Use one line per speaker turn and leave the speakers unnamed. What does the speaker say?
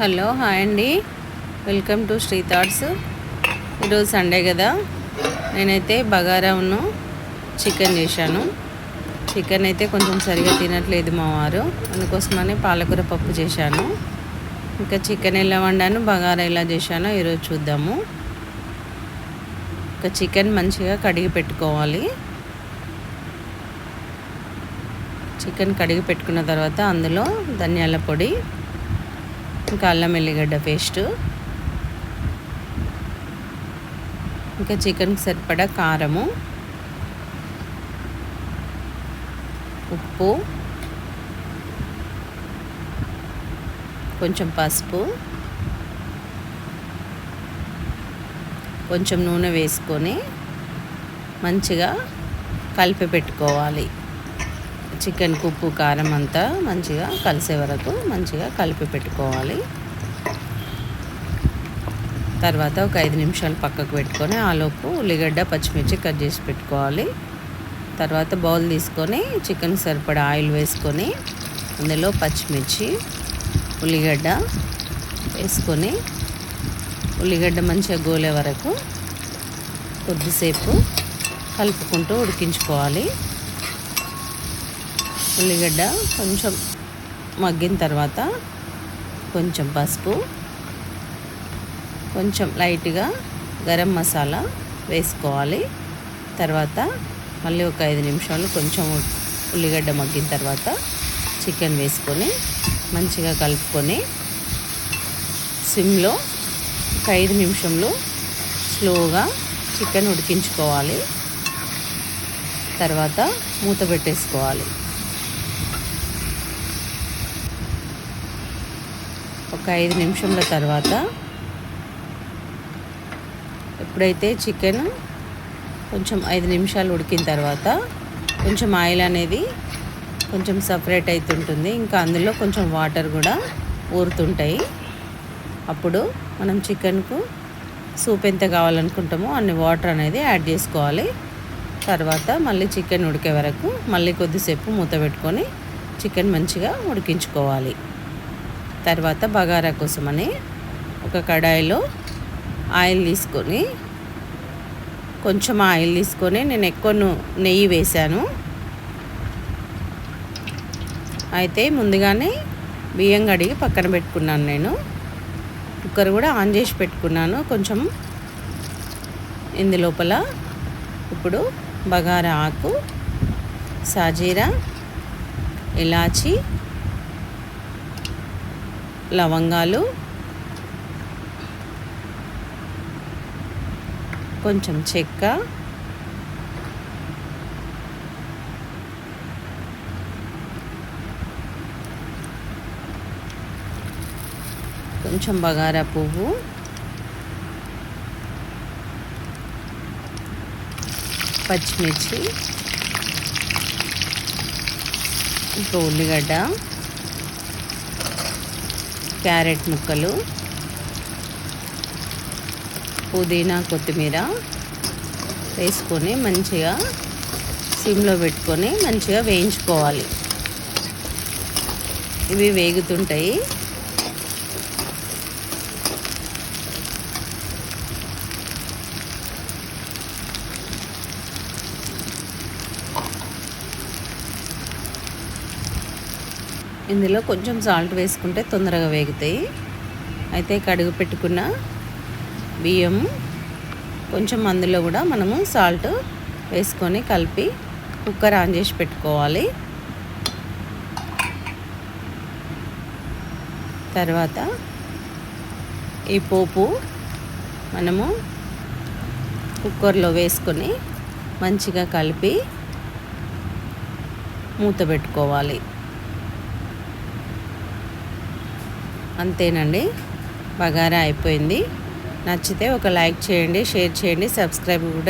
Hello hi అండి. Welcome to Sri thoughts ఈరోజు Sunday కదా. నేనైతే బగారాను చికెన్ చేశాను. చికెన్ అయితే కొంచెం సరిగా తినట్లేదు మా వారు. అందుకోసమని పాలకూర పప్పు చేశాను. ఇంకా చికెన్ ఎలా వండాను బగారా ఎలా చేశానో ఈరోజు చూద్దాము. ఇంకా చికెన్ మంచిగా కడిగి పెట్టుకోవాలి. చికెన్ కడిగి పెట్టుకున్న తర్వాత అందులో ధనియాల పొడి ఇంకా అల్లం ఎల్లిగడ్డ పేస్టు. ఇంకా చికెన్కి సరిపడా కారము. ఉప్పు. కొంచెం పసుపు. కొంచెం నూనె వేసుకొని మంచిగా కలిపి పెట్టుకోవాలి. చికెన్ ఉప్పు కారం అంతా మంచిగా కలిసే వరకు మంచిగా కలిపి పెట్టుకోవాలి. తర్వాత ఒక ఐదు నిమిషాలు పక్కకు పెట్టుకొని ఆలోపు ఉల్లిగడ్డ పచ్చిమిర్చి కట్ చేసి పెట్టుకోవాలి. తర్వాత బౌల్ తీసుకొని చికెన్ సరిపడా ఆయిల్ వేసుకొని అందులో పచ్చిమిర్చి ఉల్లిగడ్డ వేసుకొని ఉల్లిగడ్డ మంచిగా గోలే వరకు కొద్దిసేపు కలుపుకుంటూ ఉడికించుకోవాలి. ఉల్లిగడ్డ కొంచెం మగ్గిన తర్వాత కొంచెం పసుపు కొంచెం లైట్గా గరం మసాలా వేసుకోవాలి. తర్వాత మళ్ళీ ఒక ఐదు నిమిషాలు కొంచెం ఉల్లిగడ్డ మగ్గిన తర్వాత చికెన్ వేసుకొని మంచిగా కలుపుకొని సిమ్లో ఒక ఐదు నిమిషంలో స్లోగా చికెన్ ఉడికించుకోవాలి. తర్వాత మూత పెట్టేసుకోవాలి. ఒక ఐదు నిమిషంల తర్వాత ఎప్పుడైతే చికెన్ కొంచెం ఐదు నిమిషాలు ఉడికిన తర్వాత కొంచెం ఆయిల్ అనేది కొంచెం సపరేట్ అవుతుంటుంది ఇంకా అందులో కొంచెం వాటర్ కూడా ఊరుతుంటాయి. అప్పుడు మనం చికెన్కు సూప్ ఎంత కావాలనుకుంటామో అన్ని వాటర్ అనేది యాడ్ చేసుకోవాలి. తర్వాత మళ్ళీ చికెన్ ఉడికే వరకు మళ్ళీ కొద్దిసేపు మూత పెట్టుకొని చికెన్ మంచిగా ఉడికించుకోవాలి. తర్వాత బగారా కోసమని ఒక కడాయిలో ఆయిల్ తీసుకొని కొంచెం ఆయిల్ తీసుకొని నేను ఎక్కువ నెయ్యి వేశాను. అయితే ముందుగానే బియ్యం కడిగి పక్కన పెట్టుకున్నాను నేను. కుక్కర్ కూడా ఆన్ చేసి పెట్టుకున్నాను. కొంచెం ఇందు లోపల ఇప్పుడు బగారా ఆకు సాజీరా ఇలాచి లవంగాలు. కొంచెం చెక్క. కొంచెం బగారా పువ్వు. పచ్చిమిర్చి. ఇంకా ఉల్లిగడ్డ. క్యారెట్ ముక్కలు పుదీనా కొత్తిమీర వేసుకొని మంచిగా సిమ్లో పెట్టుకొని మంచిగా వేయించుకోవాలి. ఇవి వేగుతుంటాయి. ఇందులో కొంచెం సాల్ట్ వేసుకుంటే తొందరగా వేగుతాయి. అయితే కడుగు పెట్టుకున్న బియ్యం కొంచెం అందులో కూడా మనము సాల్ట్ వేసుకొని కలిపి కుక్కర్ ఆన్ చేసి పెట్టుకోవాలి. తర్వాత ఈ పోపు మనము కుక్కర్లో వేసుకొని మంచిగా కలిపి మూత పెట్టుకోవాలి. అంతేనండి. బగారా అయిపోయింది. నచ్చితే ఒక లైక్ చేయండి షేర్ చేయండి సబ్స్క్రైబ్ కూడా